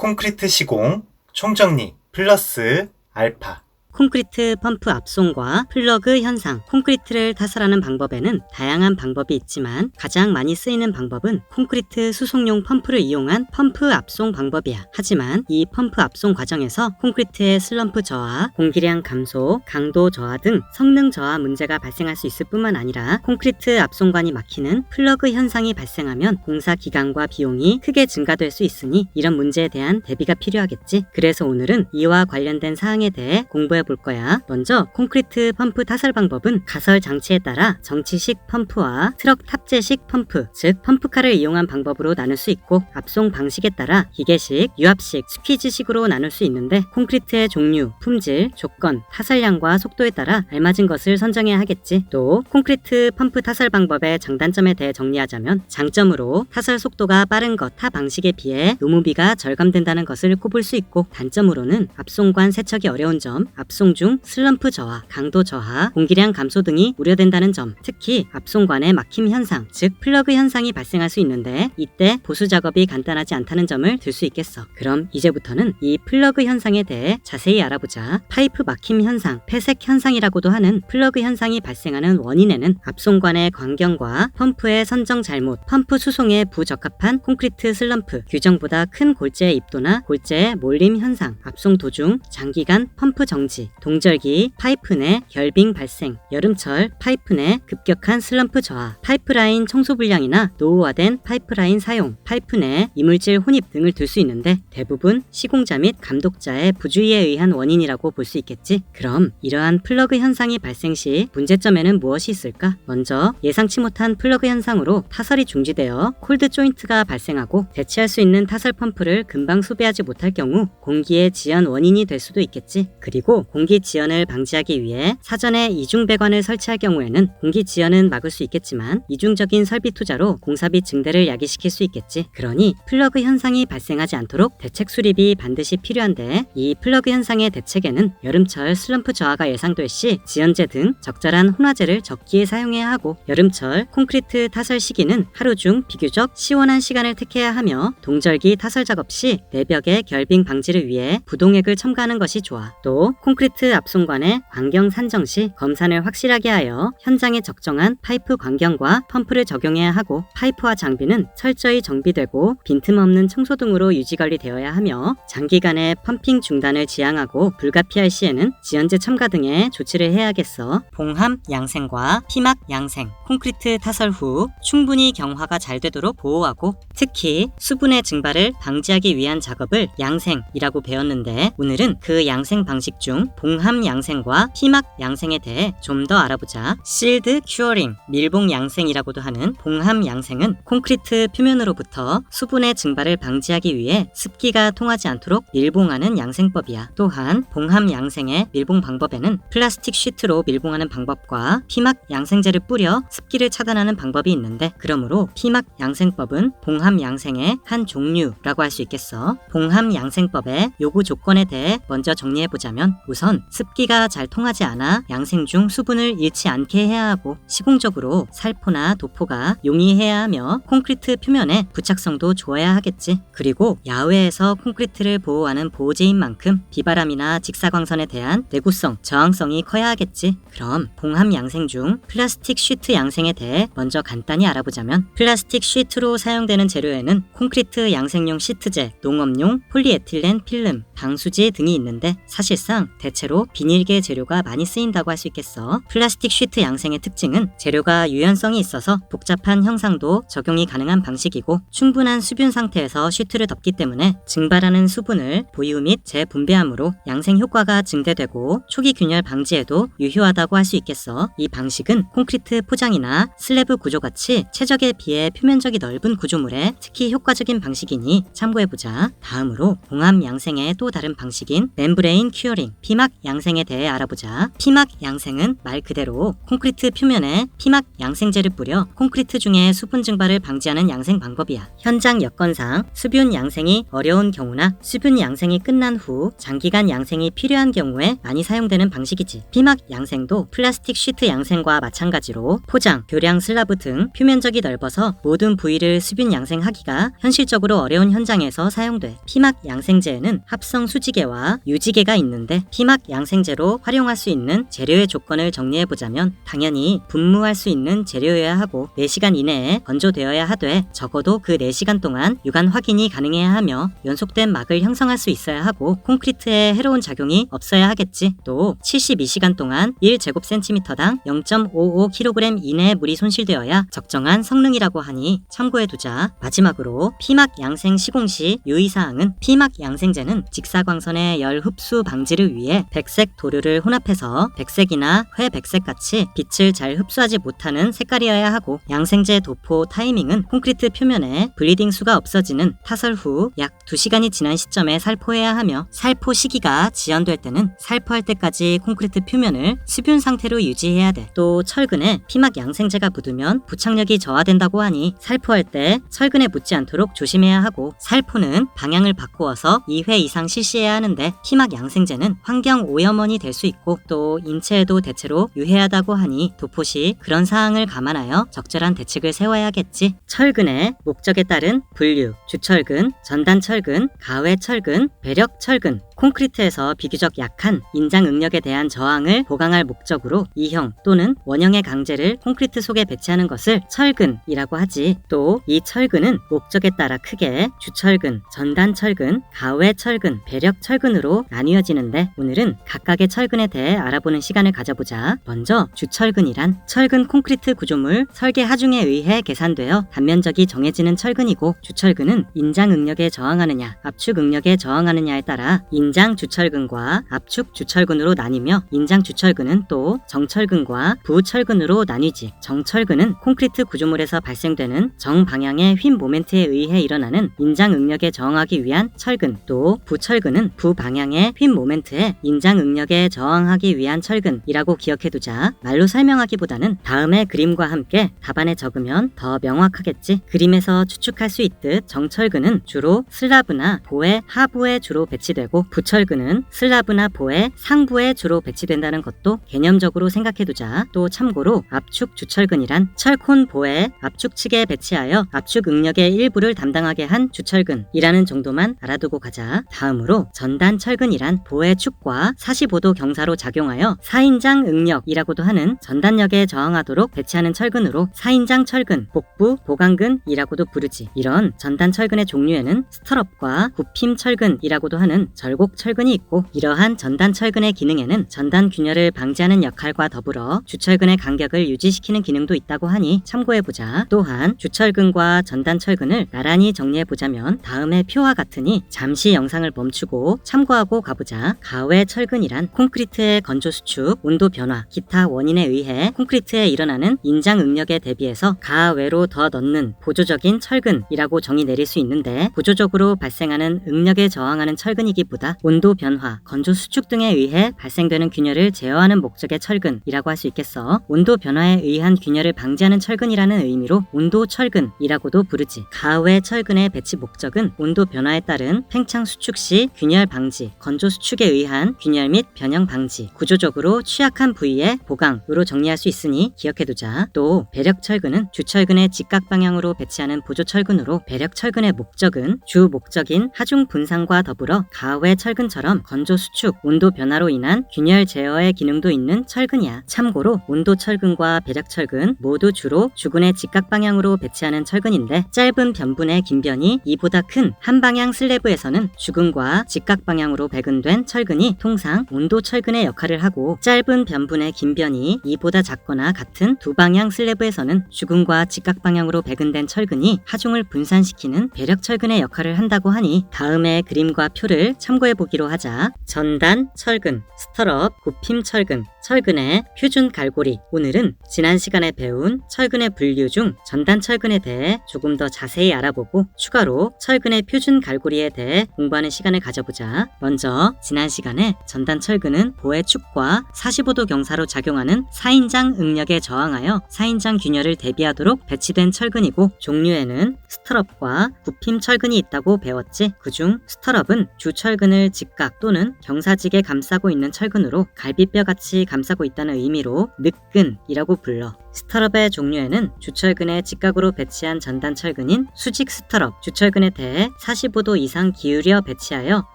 콘크리트 시공, 총정리, 플러스, 알파. 콘크리트 펌프 압송과 플러그 현상, 콘크리트를 타설하는 방법에는 다양한 방법이 있지만 가장 많이 쓰이는 방법은 콘크리트 수송용 펌프를 이용한 펌프 압송 방법이야. 하지만 이 펌프 압송 과정에서 콘크리트의 슬럼프 저하, 공기량 감소, 강도 저하 등 성능 저하 문제가 발생할 수 있을 뿐만 아니라 콘크리트 압송관이 막히는 플러그 현상이 발생하면 공사 기간과 비용이 크게 증가될 수 있으니 이런 문제에 대한 대비가 필요하겠지. 그래서 오늘은 이와 관련된 사항에 대해 공부해 볼 거야. 먼저 콘크리트 펌프 타설 방법은 가설 장치에 따라 정치식 펌프와 트럭 탑재식 펌프, 즉 펌프카를 이용한 방법으로 나눌 수 있고 압송 방식에 따라 기계식, 유압식, 스퀴즈식으로 나눌 수 있는데 콘크리트의 종류, 품질, 조건, 타설량과 속도에 따라 알맞은 것을 선정해야 하겠지. 또 콘크리트 펌프 타설 방법의 장단점에 대해 정리하자면 장점으로 타설 속도가 빠른 것 타 방식에 비해 노무비가 절감된다는 것을 꼽을 수 있고 단점으로는 압송관 세척이 어려운 점, 압송 중 슬럼프 저하, 강도 저하, 공기량 감소 등이 우려된다는 점, 특히 압송관의 막힘 현상, 즉 플러그 현상이 발생할 수 있는데 이때 보수 작업이 간단하지 않다는 점을 들 수 있겠어. 그럼 이제부터는 이 플러그 현상에 대해 자세히 알아보자. 파이프 막힘 현상, 폐색 현상이라고도 하는 플러그 현상이 발생하는 원인에는 압송관의 광경과 펌프의 선정 잘못, 펌프 수송에 부적합한 콘크리트 슬럼프, 규정보다 큰 골재의 입도나 골재의 몰림 현상, 압송 도중 장기간 펌프 정지, 동절기, 파이프 내 결빙 발생, 여름철 파이프 내 급격한 슬럼프 저하, 파이프라인 청소 불량이나 노후화된 파이프라인 사용, 파이프 내 이물질 혼입 등을 들 수 있는데 대부분 시공자 및 감독자의 부주의에 의한 원인이라고 볼 수 있겠지. 그럼 이러한 플러그 현상이 발생 시 문제점에는 무엇이 있을까? 먼저 예상치 못한 플러그 현상으로 타설이 중지되어 콜드 조인트가 발생하고 대체할 수 있는 타설 펌프를 금방 수배하지 못할 경우 공기의 지연 원인이 될 수도 있겠지. 그리고 공기 지연을 방지하기 위해 사전에 이중 배관을 설치할 경우에는 공기 지연은 막을 수 있겠지만 이중적인 설비 투자로 공사비 증대를 야기시킬 수 있겠지. 그러니 플러그 현상이 발생하지 않도록 대책 수립이 반드시 필요한데 이 플러그 현상의 대책에는 여름철 슬럼프 저하가 예상될 시 지연제 등 적절한 혼화제를 적기에 사용해야 하고 여름철 콘크리트 타설 시기는 하루 중 비교적 시원한 시간을 택해야 하며 동절기 타설 작업 시 내벽의 결빙 방지를 위해 부동액을 첨가하는 것이 좋아. 또 콘크리트 압송관의 광경 산정 시 검산을 확실하게 하여 현장에 적정한 파이프 광경과 펌프를 적용해야 하고 파이프와 장비는 철저히 정비되고 빈틈없는 청소 등으로 유지관리되어야 하며 장기간의 펌핑 중단을 지향하고 불가피할 시에는 지연제 첨가 등의 조치를 해야겠어. 봉함 양생과 피막 양생, 콘크리트 타설 후 충분히 경화가 잘 되도록 보호하고 특히 수분의 증발을 방지하기 위한 작업을 양생이라고 배웠는데 오늘은 그 양생 방식 중 봉함 양생과 피막 양생에 대해 좀 더 알아보자. 실드 큐어링, 밀봉 양생이라고도 하는 봉함 양생은 콘크리트 표면으로부터 수분의 증발을 방지하기 위해 습기가 통하지 않도록 밀봉하는 양생법이야. 또한 봉함 양생의 밀봉 방법에는 플라스틱 시트로 밀봉하는 방법과 피막 양생제를 뿌려 습기를 차단하는 방법이 있는데 그러므로 피막 양생법은 봉함 양생의 한 종류라고 할 수 있겠어. 봉함 양생법의 요구 조건에 대해 먼저 정리해 보자면 우선 습기가 잘 통하지 않아 양생 중 수분을 잃지 않게 해야 하고 시공적으로 살포나 도포가 용이해야 하며 콘크리트 표면의 부착성도 좋아야 하겠지. 그리고 야외에서 콘크리트를 보호하는 보호제인 만큼 비바람이나 직사광선에 대한 내구성, 저항성이 커야 하겠지. 그럼 봉함 양생 중 플라스틱 시트 양생에 대해 먼저 간단히 알아보자면 플라스틱 시트로 사용되는 재료에는 콘크리트 양생용 시트제, 농업용 폴리에틸렌 필름, 방수지 등이 있는데 사실상 대체로 비닐계 재료가 많이 쓰인다고 할 수 있겠어. 플라스틱 시트 양생의 특징은 재료가 유연성이 있어서 복잡한 형상도 적용이 가능한 방식이고 충분한 수분 상태에서 시트를 덮기 때문에 증발하는 수분을 보유 및 재분배함으로 양생 효과가 증대되고 초기 균열 방지에도 유효하다고 할 수 있겠어. 이 방식은 콘크리트 포장이나 슬래브 구조같이 최적에 비해 표면적이 넓은 구조물에 특히 효과적인 방식이니 참고해보자. 다음으로 봉합 양생의 또 다른 방식인 멤브레인 큐어링, 피막 양생에 대해 알아보자. 피막 양생은 말 그대로 콘크리트 표면에 피막 양생제를 뿌려 콘크리트 중에 수분 증발을 방지하는 양생 방법이야. 현장 여건상 수분 양생이 어려운 경우나 수분 양생이 끝난 후 장기간 양생이 필요한 경우에 많이 사용되는 방식이지. 피막 양생도 플라스틱 시트 양생과 마찬가지로 포장, 교량 슬라브 등 표면적이 넓어서 모든 부위를 수분 양생하기가 현실적으로 어려운 현장에서 사용돼. 피막 양생제에는 합성 수지개와 유지개가 있는데 피막 양생제로 활용할 수 있는 재료의 조건을 정리해 보자면 당연히 분무할 수 있는 재료여야 하고 4시간 이내에 건조되어야 하되 적어도 그 4시간 동안 유관 확인이 가능해야 하며 연속된 막을 형성할 수 있어야 하고 콘크리트에 해로운 작용이 없어야 하겠지. 또 72시간 동안 1제곱센티미터당 0.55kg 이내의 물이 손실되어야 적정한 성능이라고 하니 참고해 두자. 마지막으로 피막 양생 시공 시 유의사항은 피막 양생제는 직사광선의 열 흡수 방지를 위해 백색 도료를 혼합해서 백색이나 회백색 같이 빛을 잘 흡수하지 못하는 색깔이어야 하고 양생제 도포 타이밍은 콘크리트 표면에 블리딩 수가 없어지는 타설 후 약 2시간이 지난 시점에 살포해야 하며 살포 시기가 지연될 때는 살포할 때까지 콘크리트 표면을 수분 상태로 유지해야 돼. 또 철근에 피막 양생제가 묻으면 부착력이 저하된다고 하니 살포할 때 철근에 묻지 않도록 조심해야 하고 살포는 방향을 바꾸어서 2회 이상 실시해야 하는데 피막 양생제는 환경 오염원이 될 수 있고 또 인체에도 대체로 유해하다고 하니 도포 시 그런 사항을 감안하여 적절한 대책을 세워야겠지. 철근의 목적에 따른 분류, 주철근, 전단철근, 가외철근, 배력철근, 콘크리트에서 비교적 약한 인장 응력에 대한 저항을 보강할 목적으로 이형 또는 원형의 강제를 콘크리트 속에 배치하는 것을 철근이라고 하지. 또 이 철근은 목적에 따라 크게 주철근, 전단철근, 가외철근, 배력철근으로 나뉘어지는데 오늘은 각각의 철근에 대해 알아보는 시간을 가져보자. 먼저 주철근이란 철근 콘크리트 구조물 설계 하중에 의해 계산되어 단면적이 정해지는 철근이고 주철근은 인장 응력에 저항하느냐, 압축 응력에 저항하느냐에 따라 인장 주철근과 압축 주철근으로 나뉘며 인장 주철근은 또 정철근과 부철근으로 나뉘지. 정철근은 콘크리트 구조물에서 발생되는 정방향의 휨 모멘트에 의해 일어나는 인장 응력에 저항하기 위한 철근, 또 부철근은 부방향의 휨 모멘트에 인장 응력에 저항하기 위한 철근이라고 기억해두자. 말로 설명하기보다는 다음의 그림과 함께 답안에 적으면 더 명확하겠지. 그림에서 추측할 수 있듯 정철근은 주로 슬라브나 보의 하부에 주로 배치되고 부 철근은 슬라브나 보의 상부에 주로 배치된다는 것도 개념적으로 생각해두자. 또 참고로 압축 주철근이란 철콘 보의 압축 측에 배치하여 압축 응력의 일부를 담당하게 한 주철근이라는 정도만 알아두고 가자. 다음으로 전단 철근이란 보의 축과 45도 경사로 작용하여 4인장 응력이라고도 하는 전단력에 저항하도록 배치하는 철근으로 4인장 철근, 복부 보강근이라고도 부르지. 이런 전단 철근의 종류에는 스터럽과 굽힘 철근이라고도 하는 절곡 철근이 있고 이러한 전단 철근의 기능에는 전단 균열을 방지하는 역할과 더불어 주철근의 간격을 유지시키는 기능도 있다고 하니 참고해보자. 또한 주철근과 전단 철근을 나란히 정리해보자면 다음의 표와 같으니 잠시 영상을 멈추고 참고하고 가보자. 가외 철근이란 콘크리트의 건조 수축, 온도 변화, 기타 원인에 의해 콘크리트에 일어나는 인장 응력에 대비해서 가외로 더 넣는 보조적인 철근이라고 정의 내릴 수 있는데 보조적으로 발생하는 응력에 저항하는 철근이기보다 온도 변화, 건조 수축 등에 의해 발생되는 균열을 제어하는 목적의 철근이라고 할 수 있겠어. 온도 변화에 의한 균열을 방지하는 철근이라는 의미로 온도 철근이라고도 부르지. 가외 철근의 배치 목적은 온도 변화에 따른 팽창 수축 시 균열 방지, 건조 수축에 의한 균열 및 변형 방지, 구조적으로 취약한 부위의 보강으로 정리할 수 있으니 기억해두자. 또 배력 철근은 주철근의 직각 방향으로 배치하는 보조 철근으로 배력 철근의 목적은 주 목적인 하중 분산과 더불어 가외 철근처럼 건조 수축, 온도 변화로 인한 균열 제어의 기능도 있는 철근이야. 참고로 온도 철근과 배력 철근 모두 주로 주근의 직각 방향으로 배치하는 철근인데 짧은 변분의 긴 변이 이보다 큰 한 방향 슬래브에서는 주근과 직각 방향으로 배근된 철근이 통상 온도 철근의 역할을 하고 짧은 변분의 긴 변이 이보다 작거나 같은 두 방향 슬래브에서는 주근과 직각 방향으로 배근된 철근이 하중을 분산시키는 배력 철근의 역할을 한다고 하니 다음의 그림과 표를 참고해 보기로 하자. 전단 철근, 스터럽, 굽힘 철근, 철근의 표준 갈고리. 오늘은 지난 시간에 배운 철근의 분류 중 전단 철근에 대해 조금 더 자세히 알아보고 추가로 철근의 표준 갈고리에 대해 공부하는 시간을 가져보자. 먼저 지난 시간에 전단 철근은 보의 축과 45도 경사로 작용하는 4인장 응력에 저항하여 4인장 균열을 대비하도록 배치된 철근이고 종류에는 스트럽과 굽힘 철근이 있다고 배웠지. 그중 스트럽은 주철근을 직각 또는 경사직에 감싸고 있는 철근으로 갈비뼈 같이 감싸고 있다는 의미로 늑근이라고 불러. 스트럽의 종류에는 주철근에 직각으로 배치한 전단 철근인 수직 스트럽, 주철근에 대해 45도 이상 기울여 배치하여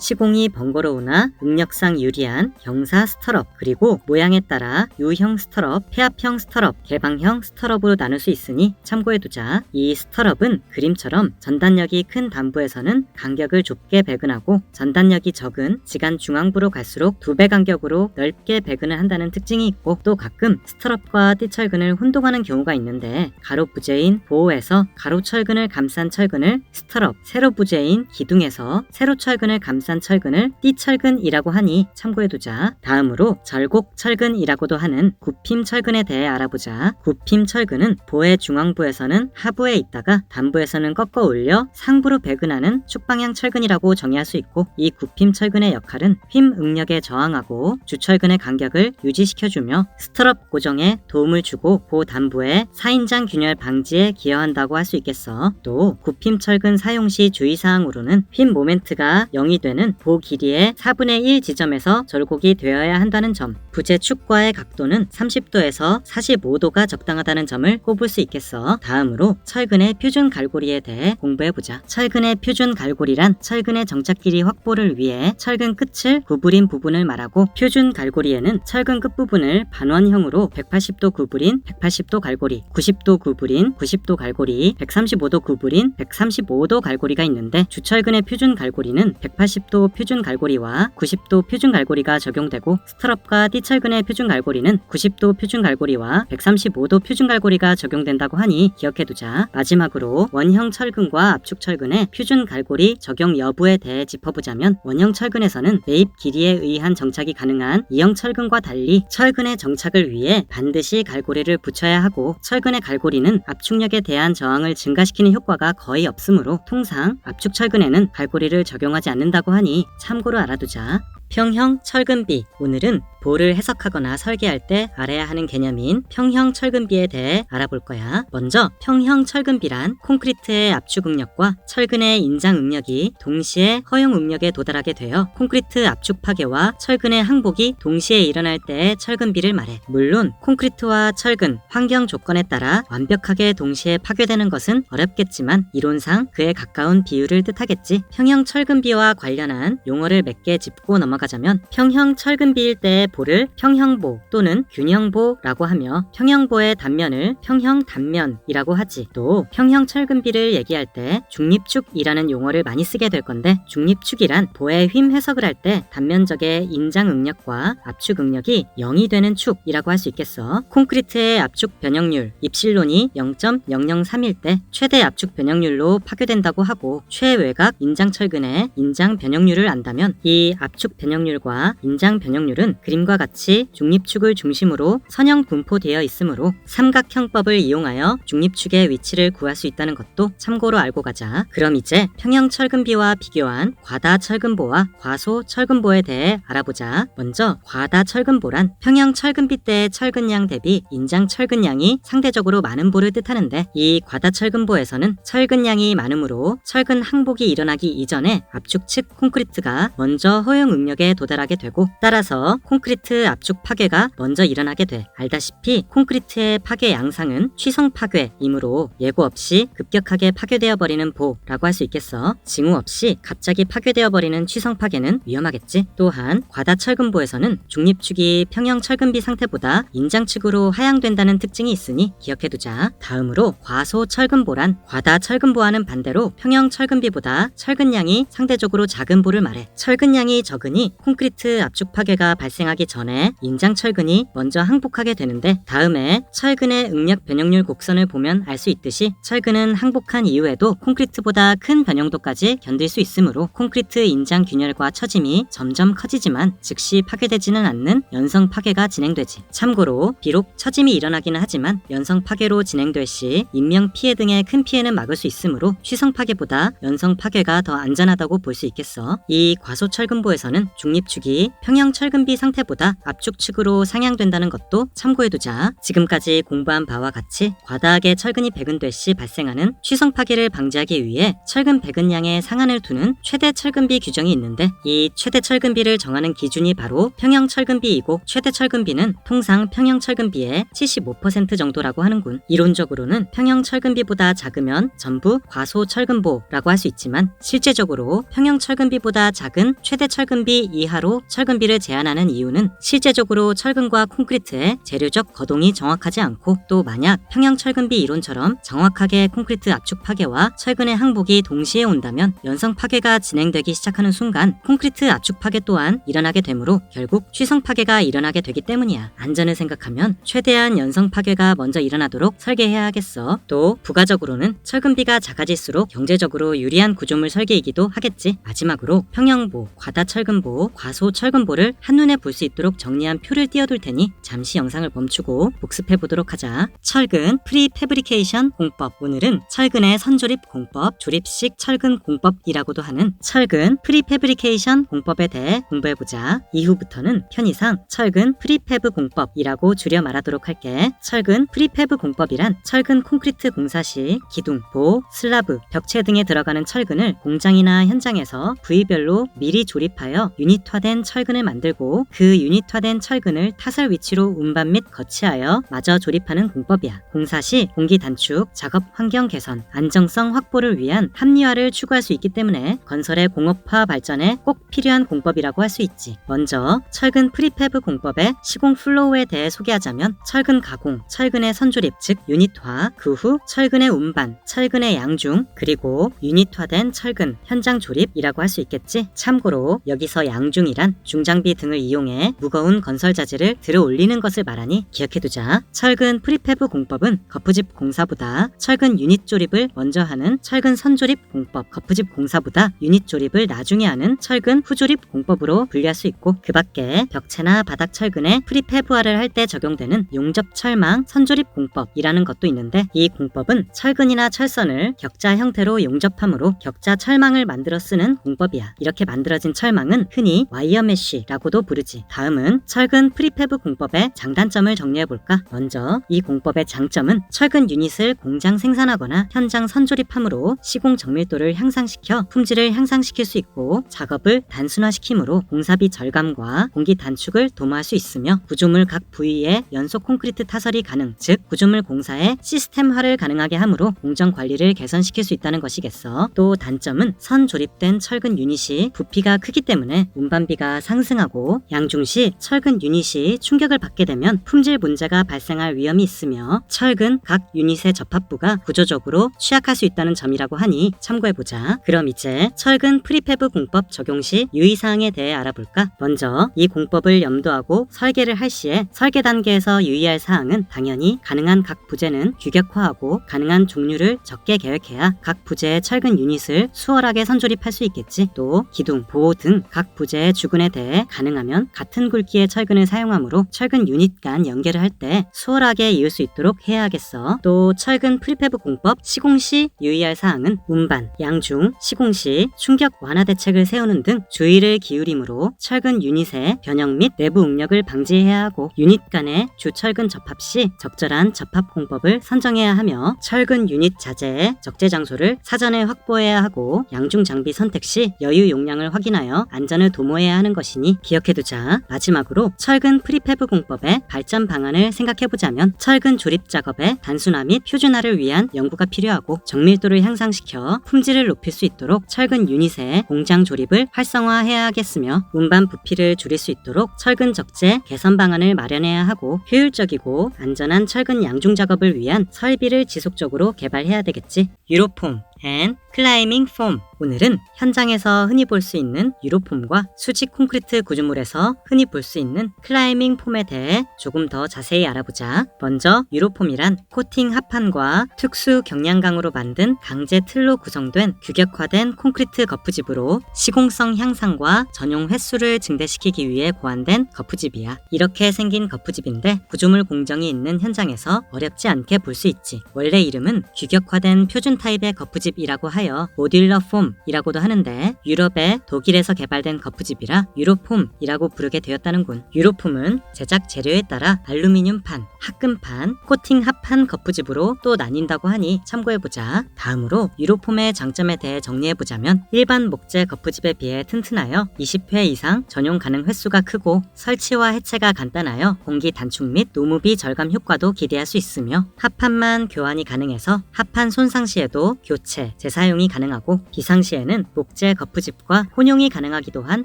시공이 번거로우나 응력상 유리한 경사 스트럽, 그리고 모양에 따라 U형 스트럽, 폐압형 스트럽, 개방형 스트럽으로 나눌 수 있으니 참고해두자. 이 스트럽은 그림처럼 전단력이 큰 단부에서는 간격을 좁게 배근하고 전단력이 적은 지간 중앙부로 갈수록 두 배 간격으로 넓게 배근을 한다는 특징이 있고 또 가끔 스트럽과 띠철근을 혼동하는 경우가 있는데 가로 부재인 보호에서 가로 철근을 감싼 철근을 스트럽, 세로 부재인 기둥에서 세로 철근을 감싼 철근을 띠철근이라고 하니 참고해두자. 다음으로 절곡 철근이라고도 하는 굽힘 철근에 대해 알아보자. 굽힘 철근은 보의 중앙부에서는 하부에 있다가 단부에서는 꺾어 올려 상부로 배근하는 축방향 철근이라고 정의할 수 있고 이 굽힘 철근의 역할은 휨 응력에 저항하고 주철근의 간격을 유 지시켜주며 스트럽 고정에 도움을 주고 보 단부의 4인장 균열 방지에 기여한다고 할 수 있겠어. 또 굽힘 철근 사용 시 주의사항으로는 휨 모멘트가 0이 되는 보 길이의 4분의 1 지점에서 절곡이 되어야 한다는 점, 부재 축과의 각도는 30도에서 45도가 적당하다는 점을 꼽을 수 있겠어. 다음으로 철근의 표준 갈고리에 대해 공부해보자. 철근의 표준 갈고리란 철근의 정착 길이 확보를 위해 철근 끝을 구부린 부분을 말하고 표준 갈고리에는 철근 끝부분을 반원형으로 180도 구부린 180도 갈고리, 90도 구부린 90도 갈고리, 135도 구부린 135도 갈고리가 있는데 주철근의 표준 갈고리는 180도 표준 갈고리와 90도 표준 갈고리가 적용되고 스트럽과 띠철근의 표준 갈고리는 90도 표준 갈고리와 135도 표준 갈고리가 적용된다고 하니 기억해두자. 마지막으로 원형 철근과 압축 철근의 표준 갈고리 적용 여부에 대해 짚어보자면 원형 철근에서는 매입 길이에 의한 정착이 가능한 이형 철근과 달리 철근의 정착을 위해 반드시 갈고리를 붙여야 하고 철근의 갈고리는 압축력에 대한 저항을 증가시키는 효과가 거의 없으므로 통상 압축 철근에는 갈고리를 적용하지 않는다고 하니 참고로 알아두자. 평형 철근비 오늘은 보를 해석하거나 설계할 때 알아야 하는 개념인 평형 철근비에 대해 알아볼 거야. 먼저 평형 철근비란 콘크리트의 압축 응력과 철근의 인장 응력이 동시에 허용 응력에 도달하게 되어 콘크리트 압축 파괴와 철근의 항복이 동시에 일어날 때의 철근비를 말해. 물론 콘크리트와 철근 환경 조건에 따라 완벽하게 동시에 파괴되는 것은 어렵겠지만 이론상 그에 가까운 비율을 뜻하겠지. 평형 철근비와 관련한 용어를 몇 개 짚고 넘어가자면 평형 철근비일 때의 보를 평형보 또는 균형보라고 하며 평형보의 단면을 평형 단면이라고 하지. 또 평형 철근비를 얘기할 때 중립축이라는 용어를 많이 쓰게 될 건데 중립축이란 보의 휨 해석을 할 때 단면적의 인장 응력과 압축 응력이 0이 되는 축이라고 할 수 있겠어. 콘크리트의 압축 변형률 입실론이 0.003일 때 최대 압축 변형률로 파괴된다고 하고 최외곽 인장 철근의 인장 변형률을 안다면 이 압축 변형률과 인장 변형률은 그림과 같이 중립축을 중심으로 선형 분포되어 있으므로 삼각형법을 이용하여 중립축의 위치를 구할 수 있다는 것도 참고로 알고 가자. 그럼 이제 평형 철근비와 비교한 과다 철근보와 과소 철근보에 대해 알아보자. 먼저 과다 철근보란 평형 철근비 때의 철근량 대비 인장 철근량이 상대적으로 많은 보를 뜻하는데 이 과다 철근보에서는 철근량이 많으므로 철근 항복이 일어나기 이전에 압축 측 콘크리트가 먼저 허용 응력에 도달하게 되고 따라서 콘크리트 압축 파괴가 먼저 일어나게 돼. 알다시피 콘크리트의 파괴 양상은 취성 파괴이므로 예고 없이 급격하게 파괴되어 버리는 보라고 할 수 있겠어. 징후 없이 갑자기 파괴되어 버리는 취성 파괴는 위험하겠지. 또한 과다 철근보에서는 중립축이 평형 철근비 상태보다 인장축으로 하향된다는 특징이 있으니 기억해두자. 다음으로 과소 철근보란 과다 철근보와는 반대로 평형 철근비보다 철근량이 상대적으로 작은 보를 말해. 철근량이 적으니 콘크리트 압축 파괴가 발생하기 일어나기 전에 인장 철근이 먼저 항복하게 되는데 다음에 철근의 응력 변형률 곡선을 보면 알 수 있듯이 철근은 항복한 이후에도 콘크리트보다 큰 변형도까지 견딜 수 있으므로 콘크리트 인장 균열과 처짐이 점점 커지지만 즉시 파괴되지는 않는 연성 파괴가 진행되지. 참고로 비록 처짐이 일어나기는 하지만 연성 파괴로 진행될 시 인명 피해 등의 큰 피해는 막을 수 있으므로 취성 파괴보다 연성 파괴가 더 안전하다고 볼 수 있겠어. 이 과소 철근보에서는 중립축이 평형 철근비 상태보다 압축축으로 상향된다는 것도 참고해두자. 지금까지 공부한 바와 같이 과다하게 철근이 배근될 시 발생하는 취성 파괴를 방지하기 위해 철근 배근량의 상한을 두는 최대 철근비 규정이 있는데 이 최대 철근비를 정하는 기준이 바로 평형 철근비이고 최대 철근비는 통상 평형 철근비의 75% 정도라고 하는군. 이론적으로는 평형 철근비보다 작으면 전부 과소 철근보라고 할 수 있지만 실제적으로 평형 철근비보다 작은 최대 철근비 이하로 철근비를 제한하는 이유는 실제적으로 철근과 콘크리트의 재료적 거동이 정확하지 않고 또 만약 평형 철근비 이론처럼 정확하게 콘크리트 압축 파괴와 철근의 항복이 동시에 온다면 연성 파괴가 진행되기 시작하는 순간 콘크리트 압축 파괴 또한 일어나게 되므로 결국 취성 파괴가 일어나게 되기 때문이야. 안전을 생각하면 최대한 연성 파괴가 먼저 일어나도록 설계해야 하겠어. 또 부가적으로는 철근비가 작아질수록 경제적으로 유리한 구조물 설계이기도 하겠지. 마지막으로 평형보, 과다 철근보, 과소 철근보를 한눈에 볼 수 있도록 정리한 표를 띄워둘 테니 잠시 영상을 멈추고 복습해 보도록 하자. 철근 프리 패브리케이션 공법. 오늘은 철근의 선조립 공법, 조립식 철근 공법이라고도 하는 철근 프리 패브리케이션 공법에 대해 공부해 보자. 이후부터는 편의상 철근 프리패브 공법이라고 줄여 말하도록 할게. 철근 프리패브 공법이란 철근 콘크리트 공사 시 기둥, 보, 슬라브, 벽체 등에 들어가는 철근을 공장이나 현장에서 부위별로 미리 조립하여 유닛화된 철근을 만들고 그 유닛화된 철근을 타설 위치로 운반 및 거치하여 마저 조립하는 공법이야. 공사 시 공기 단축, 작업 환경 개선, 안정성 확보를 위한 합리화를 추구할 수 있기 때문에 건설의 공업화 발전에 꼭 필요한 공법이라고 할 수 있지. 먼저 철근 프리패브 공법의 시공 플로우에 대해 소개하자면 철근 가공, 철근의 선조립 즉 유닛화, 그 후 철근의 운반, 철근의 양중, 그리고 유닛화된 철근 현장 조립이라고 할 수 있겠지. 참고로 여기서 양중이란 중장비 등을 이용해 무거운 건설 자재를 들어 올리는 것을 말하니 기억해두자. 철근 프리패브 공법은 거푸집 공사보다 철근 유닛 조립을 먼저 하는 철근 선조립 공법, 거푸집 공사보다 유닛 조립을 나중에 하는 철근 후조립 공법으로 분리할 수 있고 그 밖에 벽체나 바닥 철근에 프리패브화를 할 때 적용되는 용접 철망 선조립 공법이라는 것도 있는데 이 공법은 철근이나 철선을 격자 형태로 용접함으로 격자 철망을 만들어 쓰는 공법이야. 이렇게 만들어진 철망은 흔히 와이어 메쉬라고도 부르지. 다음은 철근 프리패브 공법의 장단점을 정리해 볼까? 먼저 이 공법의 장점은 철근 유닛을 공장 생산하거나 현장 선조립함으로 시공 정밀도를 향상시켜 품질을 향상시킬 수 있고 작업을 단순화시키므로 공사비 절감과 공기 단축을 도모할 수 있으며 구조물 각 부위에 연속 콘크리트 타설이 가능, 즉 구조물 공사에 시스템화를 가능하게 하므로 공정 관리를 개선시킬 수 있다는 것이겠어. 또 단점은 선 조립된 철근 유닛이 부피가 크기 때문에 운반비가 상승하고 양중 시 철근 유닛이 충격을 받게 되면 품질 문제가 발생할 위험이 있으며 철근 각 유닛의 접합부가 구조적으로 취약할 수 있다는 점이라고 하니 참고해보자. 그럼 이제 철근 프리패브 공법 적용 시 유의사항에 대해 알아볼까? 먼저 이 공법을 염두하고 설계를 할 시에 설계 단계에서 유의할 사항은 당연히 가능한 각 부재는 규격화하고 가능한 종류를 적게 계획해야 각 부재의 철근 유닛을 수월하게 선조립할 수 있겠지. 또 기둥, 보호 등 각 부재의 주근에 대해 가능하면 같은 굵기의 철근을 사용하므로 철근 유닛 간 연결을 할때 수월하게 이을 수 있도록 해야 하겠어. 또 철근 프리패브 공법 시공 시 유의할 사항은 운반, 양중, 시공 시 충격 완화 대책을 세우는 등 주의를 기울이므로 철근 유닛의 변형 및 내부 응력을 방지해야 하고 유닛 간의 주철근 접합 시 적절한 접합 공법을 선정해야 하며 철근 유닛 자재의 적재 장소를 사전에 확보해야 하고 양중 장비 선택 시 여유 용량을 확인하여 안전을 도모해야 하는 것이니 기억해두자. 마지막으로 철근 프리패브 공법의 발전 방안을 생각해보자면 철근 조립 작업의 단순화 및 표준화를 위한 연구가 필요하고 정밀도를 향상시켜 품질을 높일 수 있도록 철근 유닛의 공장 조립을 활성화해야 하겠으며 운반 부피를 줄일 수 있도록 철근 적재 개선 방안을 마련해야 하고 효율적이고 안전한 철근 양중 작업을 위한 설비를 지속적으로 개발해야 되겠지. 유로폼 앤 클라이밍 폼 오늘은 현장에서 흔히 볼 수 있는 유로폼과 수직 콘크리트 구조물에서 흔히 볼 수 있는 클라이밍 폼에 대해 조금 더 자세히 알아보자. 먼저 유로폼이란 코팅 합판과 특수 경량강으로 만든 강제 틀로 구성된 규격화된 콘크리트 거푸집으로 시공성 향상과 전용 횟수를 증대시키기 위해 고안된 거푸집이야. 이렇게 생긴 거푸집인데 구조물 공정이 있는 현장에서 어렵지 않게 볼 수 있지. 원래 이름은 규격화된 표준 타입의 거푸집이라고 하여 모듈러 폼 이라고도 하는데 유럽의 독일에서 개발된 거푸집이라 유로폼이라고 부르게 되었다는군. 유로폼은 제작 재료에 따라 알루미늄판, 합금판, 코팅 합판 거푸집으로 또 나뉜다고 하니 참고해보자. 다음으로 유로폼의 장점에 대해 정리해보자면 일반 목재 거푸집에 비해 튼튼하여 20회 이상 전용 가능 횟수가 크고 설치와 해체가 간단하여 공기 단축 및 노무비 절감 효과도 기대할 수 있으며 합판만 교환이 가능해서 합판 손상 시에도 교체, 재사용이 가능하고 비상 시에는 목재 거푸집과 혼용이 가능하기도 한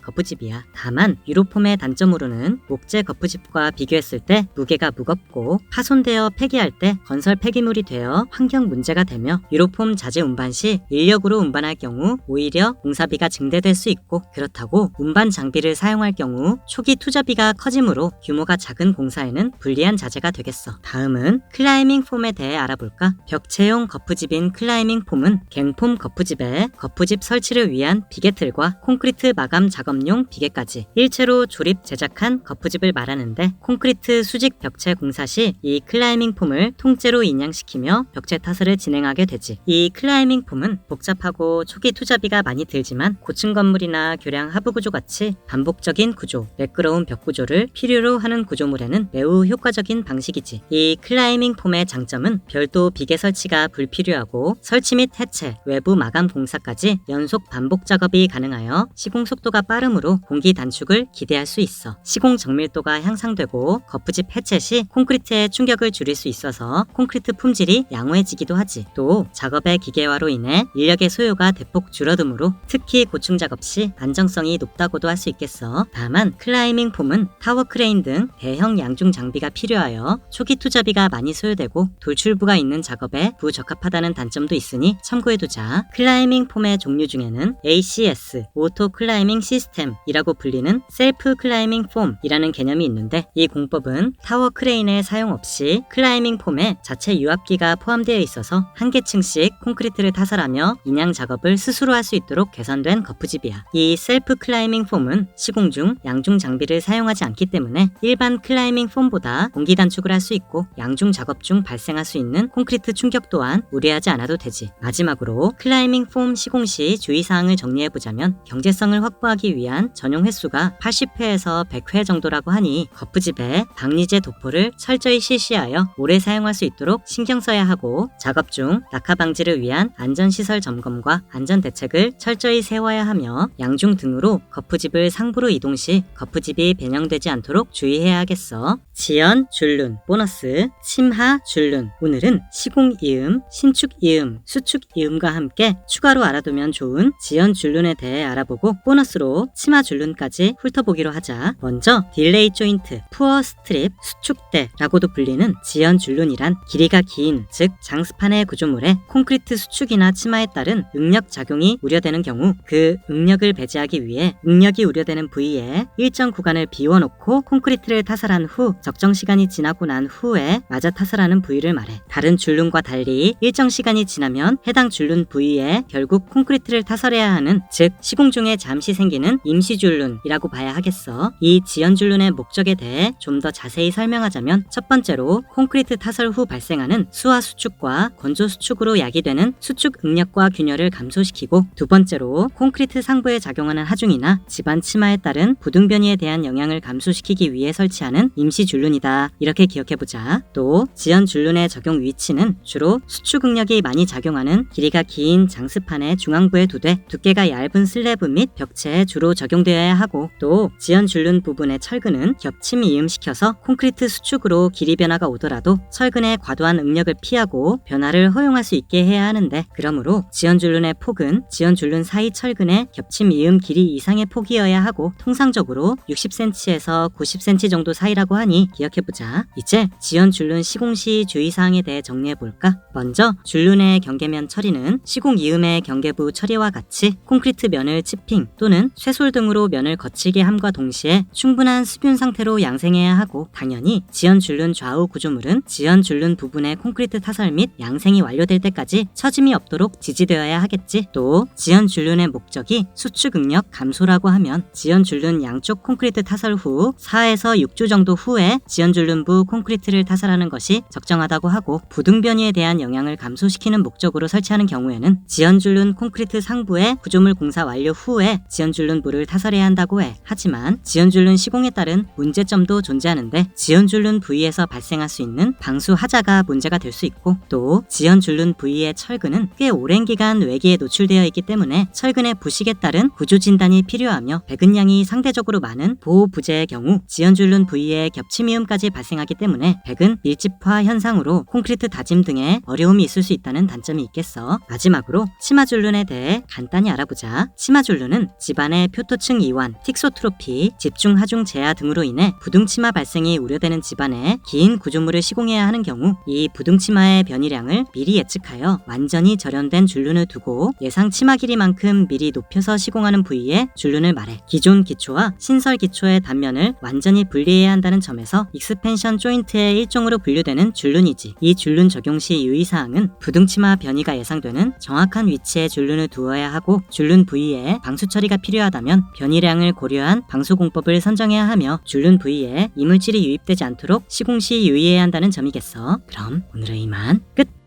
거푸집이야. 다만 유로폼의 단점으로는 목재 거푸집과 비교했을 때 무게가 무겁고 파손되어 폐기할 때 건설 폐기물이 되어 환경 문제가 되며 유로폼 자재 운반 시 인력으로 운반할 경우 오히려 공사비가 증대될 수 있고 그렇다고 운반 장비를 사용할 경우 초기 투자비가 커지므로 규모가 작은 공사에는 불리한 자재가 되겠어. 다음은 클라이밍 폼에 대해 알아볼까? 벽체용 거푸집인 클라이밍 폼은 갱폼 거푸집에 거푸 집 설치를 위한 비계틀과 콘크리트 마감 작업용 비계까지 일체로 조립 제작한 거푸집을 말하는데 콘크리트 수직 벽체 공사 시 이 클라이밍 폼을 통째로 인양시키며 벽체 타설을 진행하게 되지. 이 클라이밍 폼은 복잡하고 초기 투자비가 많이 들지만 고층 건물이나 교량 하부 구조 같이 반복적인 구조, 매끄러운 벽 구조를 필요로 하는 구조물에는 매우 효과적인 방식이지. 이 클라이밍 폼의 장점은 별도 비계 설치가 불필요하고 설치 및 해체, 외부 마감 공사까지 연속 반복 작업이 가능하여 시공 속도가 빠르므로 공기 단축을 기대할 수 있어. 시공 정밀도가 향상되고 거푸집 해체 시 콘크리트의 충격을 줄일 수 있어서 콘크리트 품질이 양호해지기도 하지. 또 작업의 기계화로 인해 인력의 소요가 대폭 줄어드므로 특히 고충 작업 시 안정성이 높다고도 할 수 있겠어. 다만 클라이밍 폼은 타워 크레인 등 대형 양중 장비가 필요하여 초기 투자비가 많이 소요되고 돌출부가 있는 작업에 부적합하다는 단점도 있으니 참고해두자. 클라이밍 폼의 종류 중에는 ACS, 오토 클라이밍 시스템이라고 불리는 셀프 클라이밍 폼이라는 개념이 있는데 이 공법은 타워 크레인의 사용 없이 클라이밍 폼에 자체 유압기가 포함되어 있어서 한 개층씩 콘크리트를 타설하며 인양 작업을 스스로 할 수 있도록 개선된 거푸집이야. 이 셀프 클라이밍 폼은 시공 중 양중 장비를 사용하지 않기 때문에 일반 클라이밍 폼보다 공기 단축을 할 수 있고 양중 작업 중 발생할 수 있는 콘크리트 충격 또한 우려하지 않아도 되지. 마지막으로 클라이밍 폼 시공 시 주의사항을 정리해보자면 경제성을 확보하기 위한 전용 횟수가 80회에서 100회 정도라고 하니 거푸집에 방리제 도포를 철저히 실시하여 오래 사용할 수 있도록 신경 써야 하고 작업 중 낙하 방지를 위한 안전시설 점검과 안전 대책을 철저히 세워야 하며 양중 등으로 거푸집을 상부로 이동 시 거푸집이 변형되지 않도록 주의해야 하겠어. 지연 줄눈 보너스 침하 줄눈 오늘은 시공 이음, 신축 이음, 수축 이음과 함께 추가로 알아두면 좋은 지연 줄눈에 대해 알아보고 보너스로 치마 줄눈까지 훑어보기로 하자. 먼저 딜레이 조인트, 푸어 스트립, 수축대라고도 불리는 지연 줄눈이란 길이가 긴, 즉 장스판의 구조물에 콘크리트 수축이나 치마에 따른 응력 작용이 우려되는 경우 그 응력을 배제하기 위해 응력이 우려되는 부위에 일정 구간을 비워놓고 콘크리트를 타설한 후 적정 시간이 지나고 난 후에 맞아 타설하는 부위를 말해. 다른 줄눈과 달리 일정 시간이 지나면 해당 줄눈 부위에 결국 콘크리트 를 타설해야 하는 즉 시공 중에 잠시 생기는 임시 줄눈이라고 봐야 하겠어. 이 지연 줄눈의 목적에 대해 좀 더 자세히 설명하자면 첫 번째로 콘크리트 타설 후 발생하는 수화 수축과 건조 수축으로 야기되는 수축 응력과 균열을 감소시키고 두 번째로 콘크리트 상부에 작용하는 하중이나 집안 치마에 따른 부등 변이에 대한 영향을 감소시키기 위해 설치하는 임시 줄눈이다. 이렇게 기억해보자. 또 지연 줄눈의 적용 위치는 주로 수축 응력이 많이 작용하는 길이가 긴 장스판의 중 앙부에 두되 두께가 얇은 슬래브 및 벽체에 주로 적용되어야 하고 또 지연 줄눈 부분의 철근은 겹침 이음시켜서 콘크리트 수축으로 길이 변화가 오더라도 철근의 과도한 응력을 피하고 변화를 허용할 수 있게 해야 하는데 그러므로 지연 줄눈의 폭은 지연 줄눈 사이 철근의 겹침 이음 길이 이상의 폭이어야 하고 통상적으로 60cm에서 90cm 정도 사이라고 하니 기억해보자. 이제 지연 줄눈 시공 시 주의사항에 대해 정리해볼까? 먼저 줄눈의 경계면 처리는 시공 이음의 경계부 처리와 같이 콘크리트 면을 치핑 또는 쇠솔 등으로 면을 거치게 함과 동시에 충분한 수분 상태로 양생해야 하고 당연히 지연 줄눈 좌우 구조물은 지연 줄눈 부분의 콘크리트 타설 및 양생이 완료될 때까지 처짐이 없도록 지지되어야 하겠지. 또 지연 줄눈의 목적이 수축 응력 감소라고 하면 지연 줄눈 양쪽 콘크리트 타설 후 4에서 6주 정도 후에 지연 줄눈부 콘크리트를 타설하는 것이 적정하다고 하고 부등 변이에 대한 영향을 감소시키는 목적으로 설치하는 경우에는 지연 줄눈 콘크리트 상부에 구조물 공사 완료 후에 지연 줄눈부를 타설해야 한다고 해. 하지만 지연 줄눈 시공에 따른 문제점도 존재하는데 지연 줄눈 부위에서 발생할 수 있는 방수 하자가 문제가 될 수 있고 또 지연 줄눈 부위의 철근은 꽤 오랜 기간 외기에 노출되어 있기 때문에 철근의 부식에 따른 구조 진단이 필요하며 백은량이 상대적으로 많은 보호 부재의 경우 지연 줄눈 부위에 겹치미음까지 발생하기 때문에 백은 밀집화 현상으로 콘크리트 다짐 등의 어려움이 있을 수 있다는 단점이 있겠어. 마지막으로 치마 줄눈 에 대해 간단히 알아보자. 치마 줄눈은 집안의 표토층 이완, 틱소트로피, 집중 하중 재하 등으로 인해 부둥치마 발생이 우려되는 집안에 긴 구조물을 시공해야 하는 경우 이 부둥치마의 변이량을 미리 예측하여 완전히 절연된 줄눈을 두고 예상 치마 길이만큼 미리 높여서 시공하는 부위에 줄눈을 말해 기존 기초와 신설 기초의 단면을 완전히 분리해야 한다는 점에서 익스펜션 조인트의 일종으로 분류되는 줄눈이지 이 줄눈 적용 시 유의사항은 부둥치마 변이가 예상되는 정확한 위치에 줄눈을 두어야 하고 줄눈 부위에 방수 처리가 필요하다면 변이량을 고려한 방수 공법을 선정해야 하며 줄눈 부위에 이물질이 유입되지 않도록 시공 시 유의해야 한다는 점이겠어. 그럼 오늘은 이만 끝!